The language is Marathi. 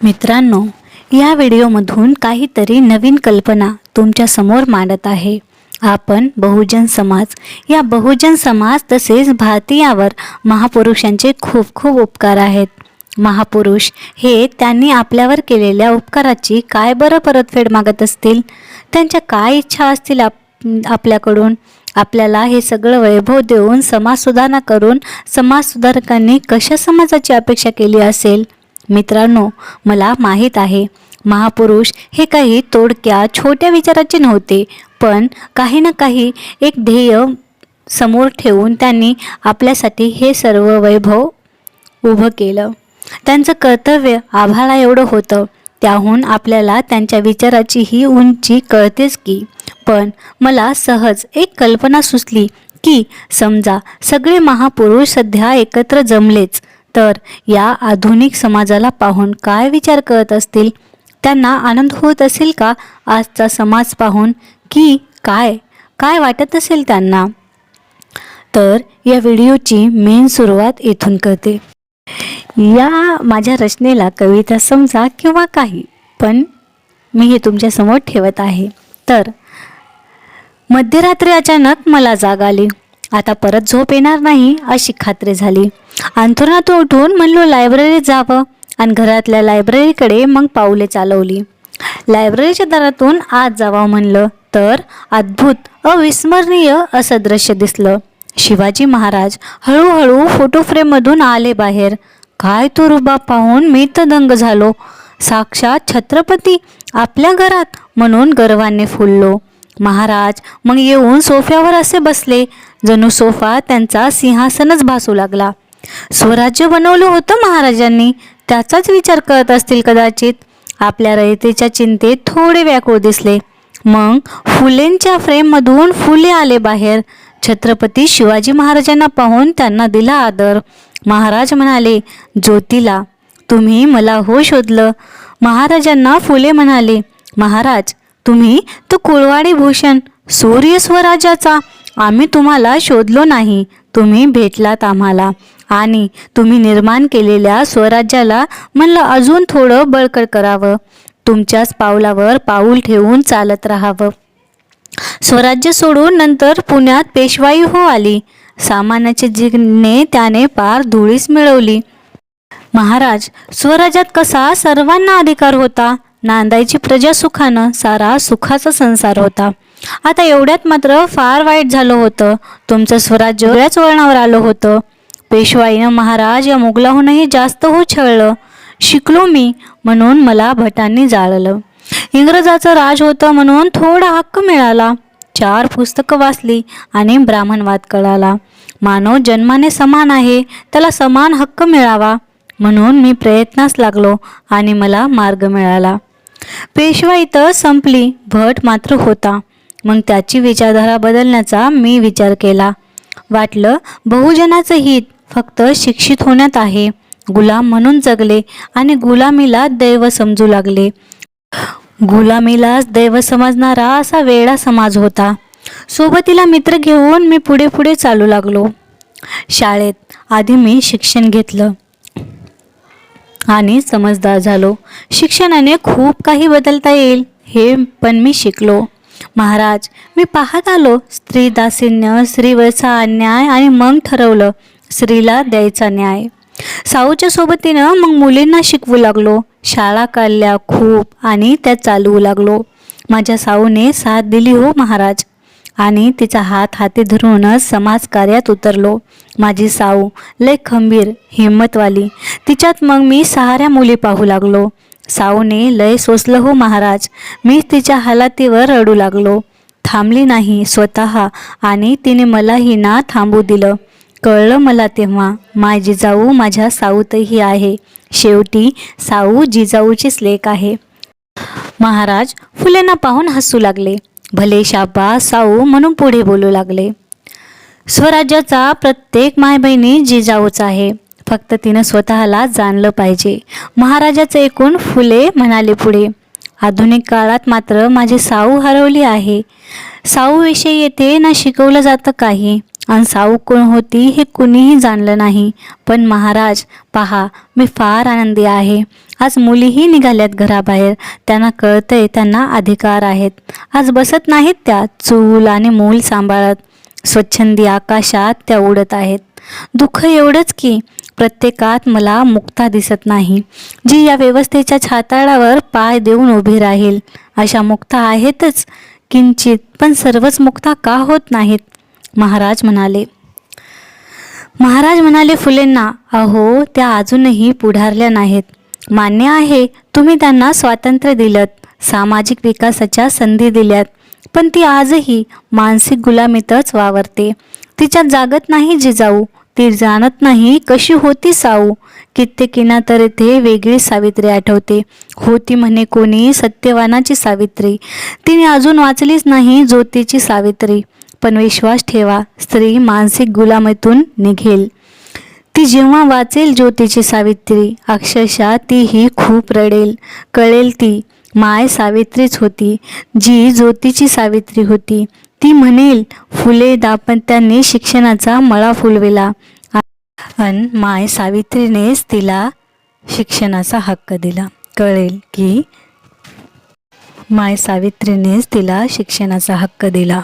मित्रांनो या व्हिडिओमधून काहीतरी नवीन कल्पना तुमच्यासमोर मांडत आहे. आपण बहुजन समाज या बहुजन समाज तसेच भारतीयावर महापुरुषांचे खूप खूप उपकार आहेत. महापुरुष हे त्यांनी आपल्यावर केलेल्या उपकाराची काय बरं परतफेड मागत असतील? त्यांच्या काय इच्छा असतील आप आपल्याकडून? आपल्याला हे सगळं वैभव देऊन समाज सुधारणा करून समाज सुधारकांनी कशा समाजाची अपेक्षा केली असेल? मित्रांनो मला माहीत आहे महापुरुष हे काही तोडक्या छोट्या विचाराचे नव्हते पण काही ना काही एक ध्येय समोर ठेवून त्यांनी आपल्यासाठी हे सर्व वैभव उभं केलं. त्यांचं कर्तव्य आभाळा एवढं होतं त्याहून आपल्याला त्यांच्या विचाराची ही उंची कळतेच की. पण मला सहज एक कल्पना सुचली की समजा सगळे महापुरुष सध्या एकत्र जमलेच तर या आधुनिक समाजाला पाहून काय विचार करत असतील? त्यांना आनंद होत असेल का आजचा समाज पाहून? की काय? काय वाटत असेल त्यांना? तर या व्हिडिओची मेन सुरुवात येथून करते. या माझ्या रचनेला कविता समजा किंवा काही पण मी हे तुमच्यासमोर ठेवत आहे. तर मध्यरात्री अचानक मला जाग आली. आता परत झोप येणार नाही अशी खात्री झाली. अंथरुणातून उठून म्हणलो लायब्ररीत जावं आणि घरातल्या लायब्ररीकडे मग पाऊले चालवली. लायब्ररीच्या दारातून आत जावं म्हणलं तर अद्भुत अविस्मरणीय असं दृश्य दिसलं. शिवाजी महाराज हळूहळू फोटो फ्रेममधून आले बाहेर. काय तो रुबा पाहून मी तर दंग झालो? साक्षात छत्रपती आपल्या घरात म्हणून गर्वाने फुललो. महाराज मग येऊन सोफ्यावर असे बसले. जणू सोफा त्यांचा सिंहासनच भासू लागला. स्वराज्य बनवलं होतं महाराजांनी. त्याचाच विचार करत असतील कदाचित. आपल्या रयतेच्या चिंतेत थोडे व्याकुळ दिसले. मग फुलेंच्या फ्रेममधून फुले आले बाहेर. छत्रपती शिवाजी महाराजांना पाहून त्यांना दिला आदर. महाराज म्हणाले ज्योतीला तुम्ही मला हो शोधलं. महाराजांना फुले म्हणाले महाराज तुम्ही तो कुळवाडी भूषण सूर्य स्वराजाचा आम्ही तुम्हाला शोधलो नाही. तुम्ही भेटलात आम्हाला. आणि तुम्ही निर्माण केलेल्या स्वराज्याला म्हणलं अजून थोडं बळकट करावं. तुमच्याच पावलावर पाऊल ठेवून चालत राहावं. स्वराज्य सोडून नंतर पुण्यात पेशवाई हो आली. सामानाचे जिंकणे त्याने पार धुळीस मिळवली. महाराज स्वराज्यात कसा सर्वांना अधिकार होता? नांदायची प्रजा सुखानं सारा सुखाचा संसार होता. आता एवढ्यात मात्र फार वाईट झालं होतं. तुमचं स्वराज्य वळणावर आलं होतं. पेशवाईनं महाराज या मुघलाहूनही जास्त हो छळलं शिकलो मी म्हणून मला भटांनी जाळलं. इंग्रजाचं राज होतं म्हणून थोडा हक्क मिळाला. चार पुस्तकं वाचली आणि ब्राह्मणवाद कळाला. मानव जन्माने समान आहे त्याला समान हक्क मिळावा म्हणून मी प्रयत्नास लागलो आणि मला मार्ग मिळाला. पेशवाई तर संपली भट मात्र होता. मग त्याची विचारधारा बदलण्याचा मी विचार केला. वाटलं बहुजनाचं हित फक्त शिक्षित होण्यात आहे. गुलाम म्हणून जगले आणि गुलामीला दैव समजू लागले. गुलामीलाच दैव समजणारा असा वेळा समाज होता. सोबतीला मित्र घेऊन मी पुढे पुढे चालू लागलो. शाळेत आधी मी शिक्षण घेतलं आणि समजदार झालो. शिक्षणाने खूप काही बदलता येईल हे पण मी शिकलो. महाराज मी पाहत आलो. स्त्री दासिन्य स्त्रीवरचा अन्याय आणि मग ठरवलं. स्त्रीला द्यायचा न्याय. साऊच्या सोबतीनं मग मुलींना शिकवू लागलो. शाळा काढल्या खूप आणि त्या चालवू लागलो. माझ्या साऊने साथ दिली हो महाराज. आणि तिचा हात हाती धरूनच समाजकार्यात उतरलो. माझी साऊ लय खंबीर हिंमतवाली. तिच्यात मग मी सहाऱ्या मुली पाहू लागलो. साऊने लय सोसलं हो महाराज. मी तिच्या हालातीवर रडू लागलो. थांबली नाही स्वतः. आणि तिने मलाही ना थांबू दिलं. कळलं मला तेव्हा माय जिजाऊ माझ्या साऊतही आहे. शेवटी साऊ जिजाऊचीच लेख आहे. महाराज फुलेंना पाहून हसू लागले. भले शाबा साऊ म्हणून पुढे बोलू लागले. स्वराज्याचा प्रत्येक मायबहिणी जिजाऊच आहे. फक्त तिनं स्वतःला जाणलं पाहिजे. महाराजाचं ऐकून फुले म्हणाले पुढे आधुनिक काळात मात्र माझी साऊ हरवली आहे. साऊविषयी येथे ना शिकवलं जातं काही. आणि साऊ कोण होती हे कुणीही जाणलं नाही. पण महाराज पहा मी फार आनंदी आहे. आज मुलीही निघाल्यात घराबाहेर. त्यांना कळतंय त्यांना अधिकार आहेत. आज बसत नाहीत त्या चूल आणि मूल सांभाळत. स्वच्छंदी आकाशात त्या उडत आहेत. दुःख एवढंच की प्रत्येकात मला मुक्ता दिसत नाही. जी या व्यवस्थेच्या छाताळावर पाय देऊन उभी राहील. अशा मुक्ता आहेतच. किंचित पण सर्वच मुक्ता का होत नाहीत? महाराज म्हणाले महाराज म्हणाले फुलेंना अहो त्या अजूनही पुढारल्या नाहीत. मान्य आहे तुम्ही त्यांना स्वातंत्र्य दिलं सामाजिक विकासाच्या संधी दिल्यात. पण ती आजही मानसिक गुलामीतच वावरते. तिच्यात जागत नाही जिजाऊ ती जाणत नाही कशी होती साऊ. कित्येकीना तर येथे वेगळी सावित्री आठवते. होती म्हणे कोणी सत्यवानाची सावित्री. तिने अजून वाचलीच नाही ज्योतीची सावित्री. पण विश्वास ठेवा स्त्री मानसिक गुलामीतून निघेल. ती जेव्हा वाचेल ज्योतीची सावित्री अक्षरशः तीही खूप रडेल. कळेल ती माय सावित्रीच होती जी ज्योतीची सावित्री होती. ती म्हणेल फुले दाम्पत्यांनी शिक्षणाचा मळा फुलविला. अन माय सावित्रीनेच तिला शिक्षणाचा हक्क दिला. कळेल की माय सावित्रीनेच तिला शिक्षणाचा हक्क दिला.